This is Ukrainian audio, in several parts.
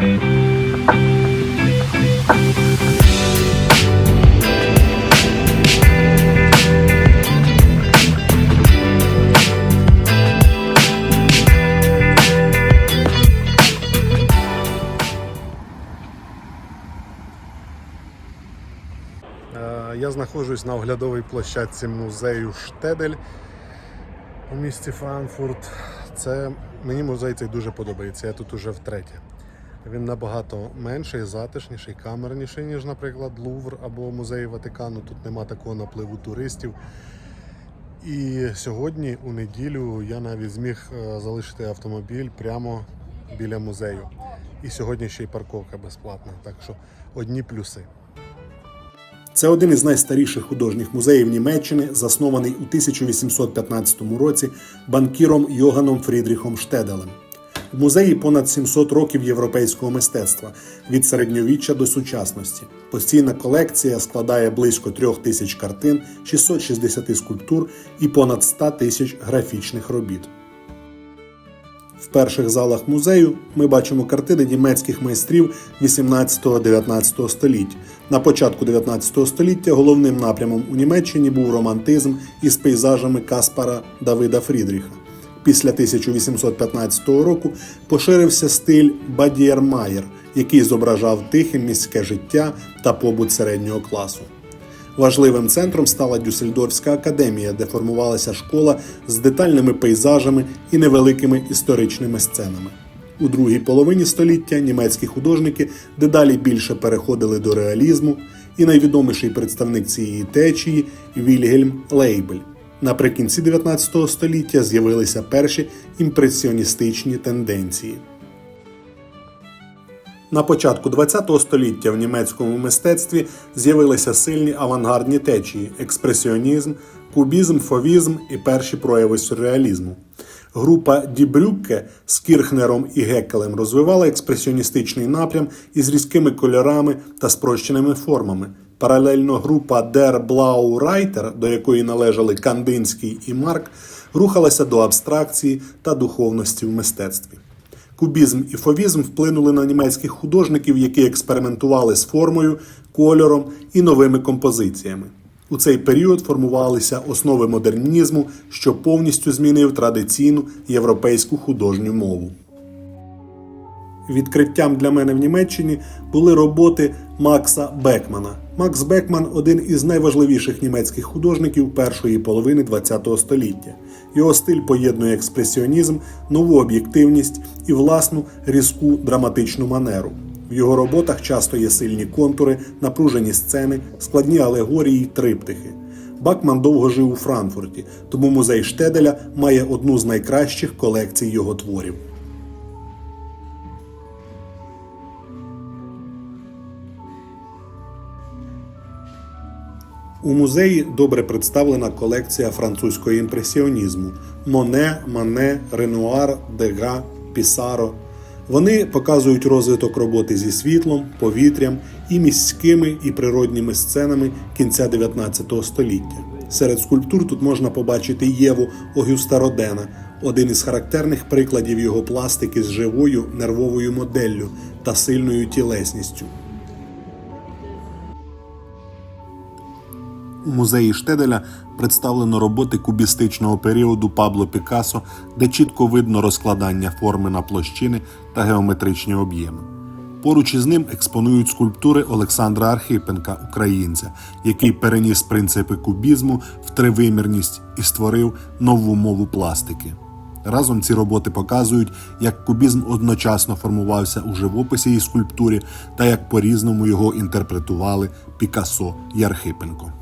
Е, Я знаходжусь на оглядовій площадці музею Штедель у місті Франкфурт. Це мені музей цей дуже подобається. Я тут уже втретє. Він набагато менший, затишніший, камерніший, ніж, наприклад, Лувр або музей Ватикану. Тут нема такого напливу туристів. І сьогодні, у неділю, я навіть зміг е, залишити автомобіль прямо біля музею. І сьогодні ще й парковка безплатна. Так що одні плюси. Це один із найстаріших художніх музеїв Німеччини, заснований у 1815 році банкіром Йоганом Фрідріхом Штеделем. В музеї понад 700 років європейського мистецтва від середньовіччя до сучасності. Постійна колекція складає близько трьох тисяч картин, 660 скульптур і понад 100 тисяч графічних робіт. В перших залах музею ми бачимо картини німецьких майстрів 18-19 століть. На початку 19 століття головним напрямом у Німеччині був романтизм із пейзажами Каспара Давида Фрідріха. Після 1815 року поширився стиль Бадієрмаєр, який зображав тихе міське життя та побут середнього класу. Важливим центром стала Дюссельдорфська академія, де формувалася школа з детальними пейзажами і невеликими історичними сценами. У другій половині століття німецькі художники дедалі більше переходили до реалізму, і найвідоміший представник цієї течії Вільгельм Лейбель. Наприкінці 19 століття з'явилися перші імпресіоністичні тенденції. На початку ХХ століття в німецькому мистецтві з'явилися сильні авангардні течії експресіонізм, кубізм, фовізм і перші прояви сюрреалізму. Група Brücke з Кірхнером і Геккелем розвивала експресіоністичний напрям із різкими кольорами та спрощеними формами. Паралельно група Der Blau Reiter, до якої належали Кандинський і Марк, рухалася до абстракції та духовності в мистецтві. Кубізм і фовізм вплинули на німецьких художників, які експериментували з формою, кольором і новими композиціями. У цей період формувалися основи модернізму, що повністю змінив традиційну європейську художню мову. Відкриттям для мене в Німеччині були роботи Макса Бекмана. Макс Бекман один із найважливіших німецьких художників першої половини ХХ століття. Його стиль поєднує експресіонізм, нову об'єктивність і власну різку драматичну манеру. В його роботах часто є сильні контури, напружені сцени, складні алегорії й триптихи. Бакман довго жив у Франкфурті, тому музей Штеделя має одну з найкращих колекцій його творів. У музеї добре представлена колекція французького імпресіонізму Моне, Мане, Ренуар, Дега, Пісаро. Вони показують розвиток роботи зі світлом, повітрям і міськими і природніми сценами кінця 19 століття. Серед скульптур тут можна побачити Єву Огюста Родена, один із характерних прикладів його пластики з живою нервовою моделлю та сильною тілесністю. У музеї Штеделя представлено роботи кубістичного періоду Пабло Пікассо, де чітко видно розкладання форми на площини та геометричні об'єми. Поруч із ним експонують скульптури Олександра Архипенка, українця, який переніс принципи кубізму в тривимірність і створив нову мову пластики. Разом ці роботи показують, як кубізм одночасно формувався у живописі і скульптурі, та як по-різному його інтерпретували Пікассо і Архипенко.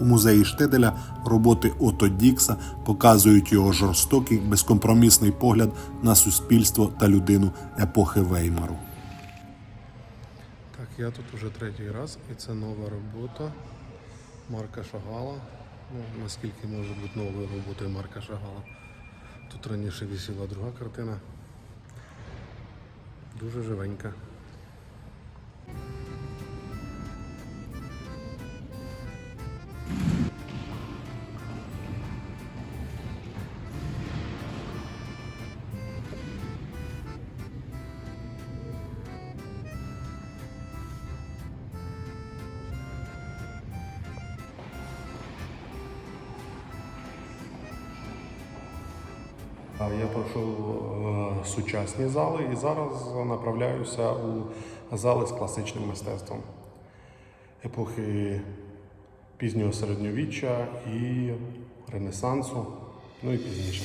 У музеї Штеделя роботи Ото Дікса показують його жорстокий, безкомпромісний погляд на суспільство та людину епохи Веймару. Так, я тут уже третій раз, і це нова робота Марка Шагала. Ну, наскільки може бути новою роботою Марка Шагала. Тут раніше висіла друга картина. Дуже живенька. Я пройшов е, сучасні зали і зараз направляюся у зали з класичним мистецтвом епохи пізнього середньовіччя і Ренесансу, ну і пізніше.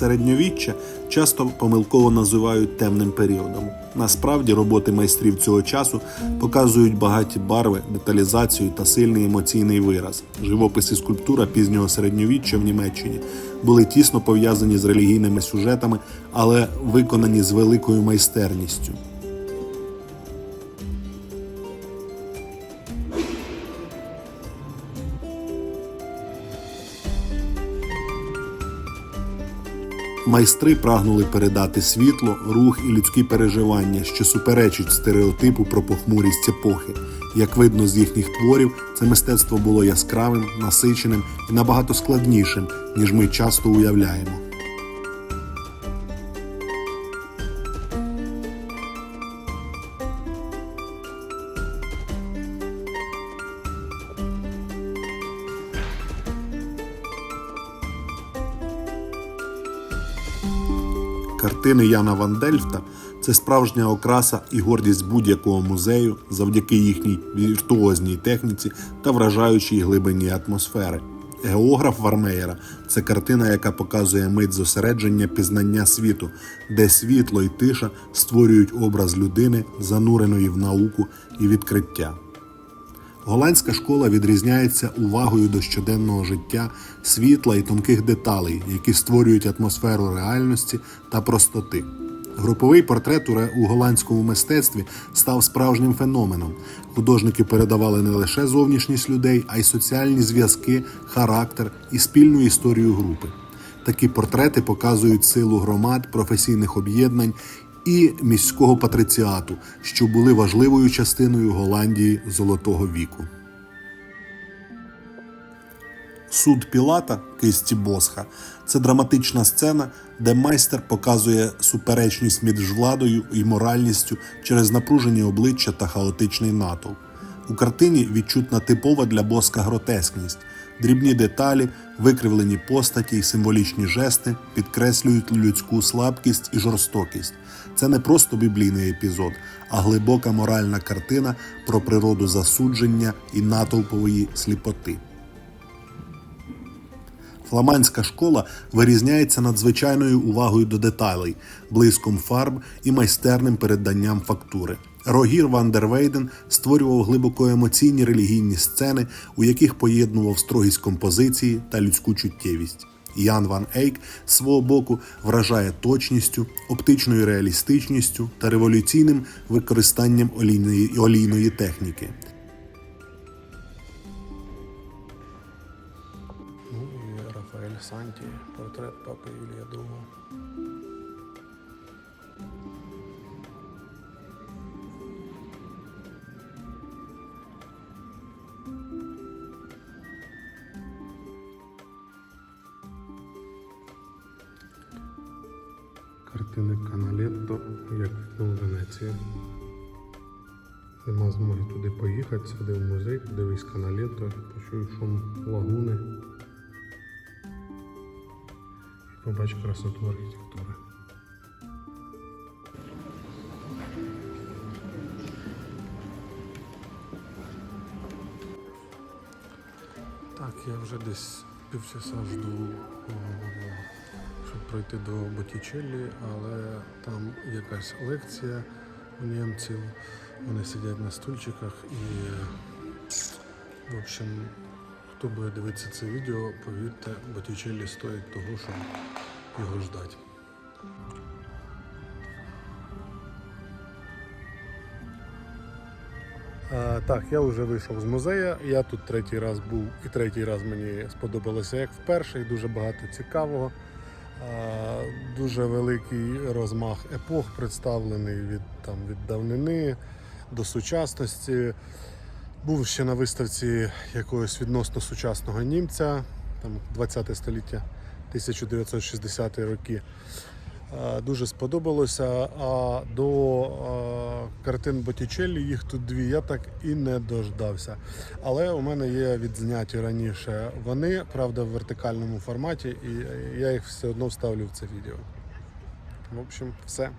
Середньовіччя часто помилково називають темним періодом. Насправді роботи майстрів цього часу показують багаті барви, деталізацію та сильний емоційний вираз. Живопис і скульптура пізнього середньовіччя в Німеччині були тісно пов'язані з релігійними сюжетами, але виконані з великою майстерністю. Майстри прагнули передати світло, рух і людські переживання, що суперечить стереотипу про похмурість епохи. Як видно з їхніх творів, це мистецтво було яскравим, насиченим і набагато складнішим, ніж ми часто уявляємо. Картини Яна Ван Дельфта це справжня окраса і гордість будь-якого музею завдяки їхній віртуозній техніці та вражаючій глибині атмосфери. Географ Вармеєра це картина, яка показує мить зосередження пізнання світу, де світло і тиша створюють образ людини, зануреної в науку і відкриття. Голландська школа відрізняється увагою до щоденного життя, світла і тонких деталей, які створюють атмосферу реальності та простоти. Груповий портрет у голландському мистецтві став справжнім феноменом. Художники передавали не лише зовнішність людей, а й соціальні зв'язки, характер і спільну історію групи. Такі портрети показують силу громад, професійних об'єднань і міського патриціату, що були важливою частиною Голландії Золотого віку. Суд Пілата кисті Босха це драматична сцена, де майстер показує суперечність між владою і моральністю через напружені обличчя та хаотичний натовп. У картині відчутна типова для боска гротескність. Дрібні деталі, викривлені постаті і символічні жести підкреслюють людську слабкість і жорстокість. Це не просто біблійний епізод, а глибока моральна картина про природу засудження і натовпової сліпоти. Фламандська школа вирізняється надзвичайною увагою до деталей, блиском фарб і майстерним переданням фактури. Рогір Ван дер Вейден створював глибоко емоційні релігійні сцени, у яких поєднував строгість композиції та людську чуттєвість. Ян Ван Ейк з свого боку вражає точністю, оптичною реалістичністю та революційним використанням олійної, олійної техніки. Рафаель Санті, портрет папи Юлія II. Картини Каналетто, як вікно в Венецію. Нема змоги туди поїхати, сходи в музей, подивись Каналетто, почуй шум лагуни. Побач красоту архітектури. Так, я вже десь півчаса жду, щоб пройти до Боттічеллі, але там якась лекція у німців. Вони сидять на стульчиках і, в общем, хто буде дивитися це відео, повірте, Боттічеллі стоїть того, щоб його ждати. Так, я вже вийшов з музею. Я тут третій раз був, і третій раз мені сподобалося як вперше, і дуже багато цікавого. Дуже великий розмах епох представлений від, там, від давнини до сучасності. Був ще на виставці якогось відносно сучасного німця, там 20 століття, 1960 роки. Е, Дуже сподобалося. А до е, картин Боттічеллі, їх тут дві, я так і не дождався. Але у мене є відзняті раніше вони, правда, в вертикальному форматі, і я їх все одно вставлю в це відео. В общем, все.